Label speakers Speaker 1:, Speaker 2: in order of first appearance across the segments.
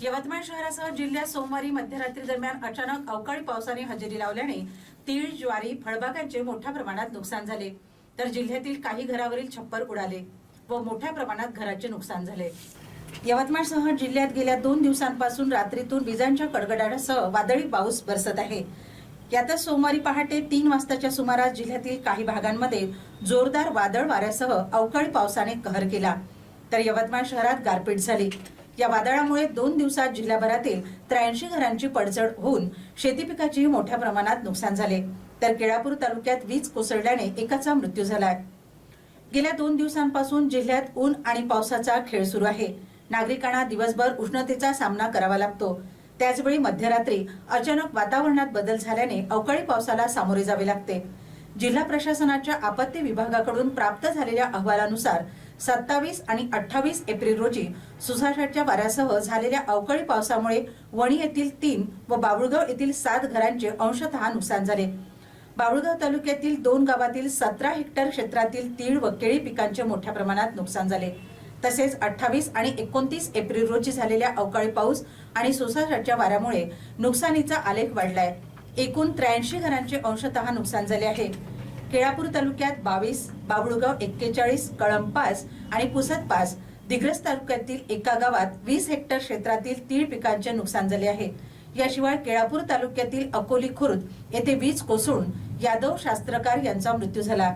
Speaker 1: यवतमाळ शहरासह जिल्ह्यात सोमवारी मध्यरात्री दरम्यान अचानक अवकाळी पावसाने हजेरी लावल्याने तीळ ज्वारी फळबागांचे मोठ्या प्रमाणात नुकसान झाले. तर जिल्ह्यातील काही घरावरील छप्पर उडाले व मोठ्या प्रमाणात घराचे नुकसान झाले. यवतमाळसह जिल्ह्यात गेल्या दोन दिवसांपासून रात्रीतून विजांच्या कडकडाटासह वादळी पाऊस बरसत आहे. यातच सोमवारी पहाटे तीन वाजताच्या सुमारास जिल्ह्यातील काही भागांमध्ये जोरदार वादळ वाऱ्यासह अवकाळी पावसाने कहर केला. तर यवतमाळ शहरात गारपीट झाली. या वादळामुळे दोन दिवसात जिल्ह्याभरातील त्र्याऐंशी घरांची पडझड होऊन शेतीपिकाचीही मोठ्या प्रमाणात नुकसान झाले. तर केळापूर तालुक्यात वीज कोसळल्याने एकाचा मृत्यू झालाय. गेल्या दोन दिवसांपासून जिल्ह्यात ऊन आणि पावसाचा खेळ सुरू आहे. नागरिकांना दिवसभर उष्णतेचा सामना करावा लागतो. त्याचवेळी मध्यरात्री अचानक वातावरणात बदल झाल्याने अवकाळी पावसाला सामोरे जावे लागते. जिल्हा प्रशासनाच्या आपत्ती विभागाकडून प्राप्त झालेल्या अहवालानुसार सत्तावीस आणि अठ्ठावीस एप्रिल रोजी सुसाट्याच्या वाऱ्यासह झालेल्या अवकाळी पावसामुळे वणी येथील तीन व बाबुळगाव येथील सात घरांचे अंशतः नुकसान झाले. बाबुळगाव तालुक्यातील दोन गावातील सतरा हेक्टर क्षेत्रातील तीळ व केळी पिकांचे मोठ्या प्रमाणात नुकसान झाले. तसेच अठ्ठावीस आणि एकोणतीस एप्रिल रोजी झालेल्या अवकाळी पाऊस आणि सोसाट्याच्या वाऱ्यामुळे नुकसानीचा आलेख वाढलाय. एकूण त्र्याऐंशी घरांचे अंशतः नुकसान झाले आहे. केळापूर तालुक्यात बावीस बाबुळगाव एक्केचाळीस कळंब पाच आणि पुसद पाच दिग्रस तालुक्यातील एका गावात वीस हेक्टर क्षेत्रातील तीळ पिकांचे नुकसान झाले आहे. याशिवाय केळापूर तालुक्यातील अकोली खुर्द येथे वीज कोसळून यादव शास्त्रकार यांचा मृत्यू झाला.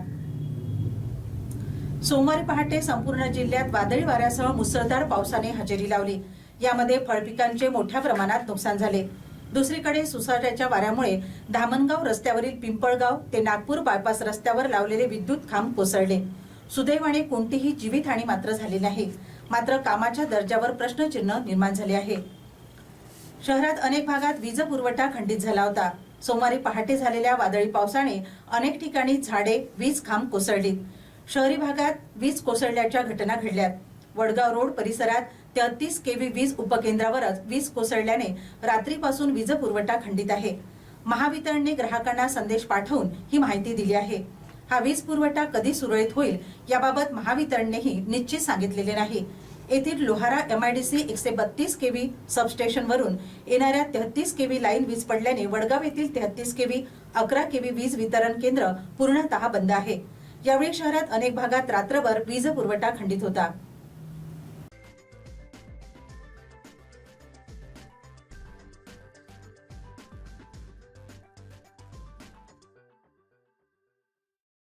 Speaker 1: सोमवारी पहाटे संपूर्ण जिल्ह्यात वादळी वाऱ्यासह मुसळधार पावसाने हजेरी लावली. यामध्ये फळपिकांचे मोठ्या प्रमाणात नुकसान झाले. दुसरीकडे सुसाट्याच्या वाऱ्यामुळे धामणगाव रस्त्यावरील पिंपळगाव ते नागपूर बायपास रस्त्यावर लावलेले विद्युत खांब कोसळले. सुदैवाने कोणतीही जीवितहानी मात्र झाली नाही. मात्र कामाच्या दर्जावर प्रश्नचिन्ह निर्माण झाले आहे. शहरात अनेक भागात वीज पुरवठा खंडित झाला होता. सोमवारी पहाटे झालेल्या वादळी पावसाने अनेक ठिकाणी झाडे वीज खांब कोसळली शहरी भागात वीज कोसळल्याच्या घटना घडल्यात. वडगाव रोड परिसरात तेहतीस केव्ही वीज उपकेंद्रावरच वीज कोसळल्याने रात्रीपासून वीज पुरवठा खंडित आहे. महावितरणने ग्राहकांना संदेश पाठवून ही माहिती दिली आहे. हा वीज पुरवठा कधी सुरळीत होईल याबाबत महावितरणनेही निश्चित सांगितलेले नाही. येथील लोहारा एमआयडीसी एकशे बत्तीस केव्ही सबस्टेशन वरून येणाऱ्या तेहतीस केव्ही लाईन वीज पडल्याने वडगाव येथील तेहतीस केव्ही अकरा केव्ही वीज वितरण केंद्र पूर्णतः बंद आहे. यावेळी शहरात अनेक भागात रात्रभर वीज पुरवठा खंडित होता.